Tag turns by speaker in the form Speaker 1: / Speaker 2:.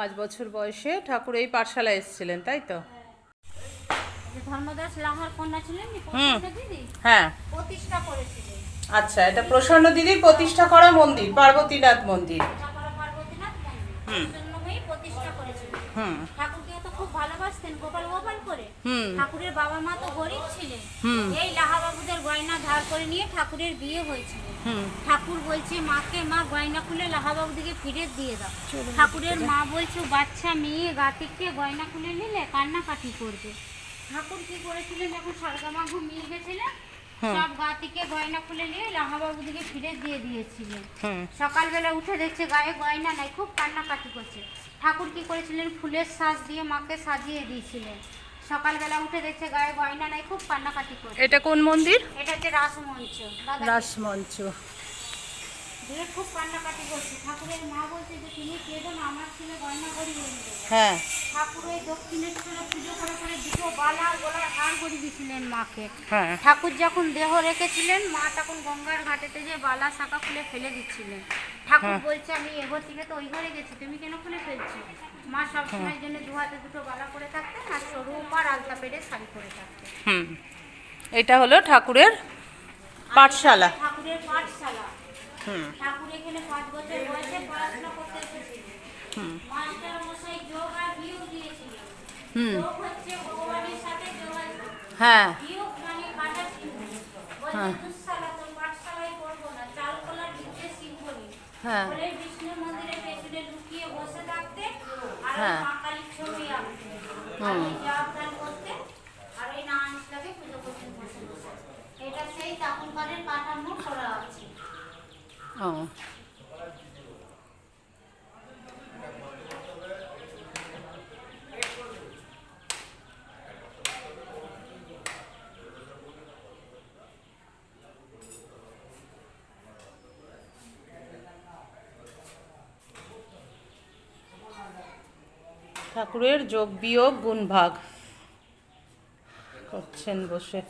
Speaker 1: পাঁচ বছর বয়সে ঠাকুর এই পাঠশালায় এসেছিলেন তাই তো?
Speaker 2: ধর্মদাস লাহার কন্যা ছিলেন
Speaker 1: হ্যাঁ।
Speaker 2: প্রতিষ্ঠা করেছিলেন।
Speaker 1: আচ্ছা এটা প্রসন্ন দিদির প্রতিষ্ঠা করা মন্দির পার্বতীনাথ মন্দির। হুম।
Speaker 2: ঠাকুরকে তো খুব ভালোবাসতেন গোপাল গোপাল করে।
Speaker 1: হুম।
Speaker 2: ঠাকুরের বাবা মা তো গরিব ছিলেন। এই লাহাবাবুদের গয়না ধার করে নিয়ে ঠাকুরের বিয়ে হয়েছিল। ঠাকুর বলছে মাকে মা গয়না খুলে লাহাবাবুদিকে ফিরে দিয়ে দাও। ঠাকুরের মা বলছে বাচ্চা মেয়ে গা থেকে গয়না খুলে নিলে কান্নাকাটি করবে। ঠাকুর কি করেছিলেন যখন সারগামা ঘুমিয়ে গেছিলেন। সব গা থেকে গয়না খুলে নিয়ে লাহাবাবুদিকে ফিরে দিয়ে দিয়েছিলেন। সকালবেলা উঠে দেখছে গায়ে গয়না নাই খুব কান্নাকাটি করছে। ঠাকুর কি করেছিলেন ফুলের শ্বাস দিয়ে মাকে সাজিয়ে দিয়েছিলেন। সকালবেলা উঠে দেখছে গায়ে গয়না নাই খুব কান্নাকাটি করছে।
Speaker 1: এটা কোন মন্দির?
Speaker 2: এটা হচ্ছে রাসমঞ্চ
Speaker 1: রাসমঞ্চ
Speaker 2: দিয়ে খুব কান্নাকাটি করছে। ঠাকুরের মা বলছে যে তুমি কেঁদো না আমার ছেলে গয়না করি
Speaker 1: হ্যাঁ।
Speaker 2: ঠাকুর দক্ষিণেশ্বরে পুজো করে করে দুটো বালা গলার হার করে দিয়েছিলেন মাকে।
Speaker 1: হ্যাঁ।
Speaker 2: ঠাকুর যখন দেহ রেখেছিলেন মা তখন গঙ্গার ঘাটেতে যে বালা শাখা খুলে ফেলে দিচ্ছিলেন। ঠাকুর বলছে আমি এগোর থেকে তো ওই ঘরে গেছি তুমি কেন খুলে ফেলছো? মা সবসময়ের জন্য দু হাতে দুটো বালা করে থাকতেন আর সরু আর আলতা পেড়ে শাড়ি করে থাকতেন।
Speaker 1: হুম। এটা হলো ঠাকুরের পাঠশালা।
Speaker 2: ঠাকুরের পাঠশালা।
Speaker 1: হুম।
Speaker 2: ঠাকুর এখানে পাঁচ বছর বয়সে পড়াশোনা করতে এসেছিলেন।
Speaker 1: হুম।
Speaker 2: মাস্টার মশাই যোগ আর বিয়োগ দিয়েছিলেন।
Speaker 1: হুম।
Speaker 2: যোগ হচ্ছে ভগবানের সাথে যোগাযোগ।
Speaker 1: হ্যাঁ।
Speaker 2: বিয়োগ মানে কাটা চিহ্ন।
Speaker 1: হ্যাঁ।
Speaker 2: দুঃশালা তোর পাঠশালায় পড়ব না। চাল নিচে সিংহনি
Speaker 1: হ্যাঁ।
Speaker 2: বলে বিষ্ণু মন্দিরের পেছনে লুকিয়ে বসে থাকতে আর
Speaker 1: হ্যাঁ।
Speaker 2: মা কালীর ছবি আঁকতে।
Speaker 1: হুম।
Speaker 2: ওই জাপ দান করতে আর এই নাচটাকে পুজো করতে বসে বসে এটা তখনকারের কাঠামো করা আছে
Speaker 1: ঠাকুরের যোগ বিয়োগ গুণ ভাগ। করছেন বসে।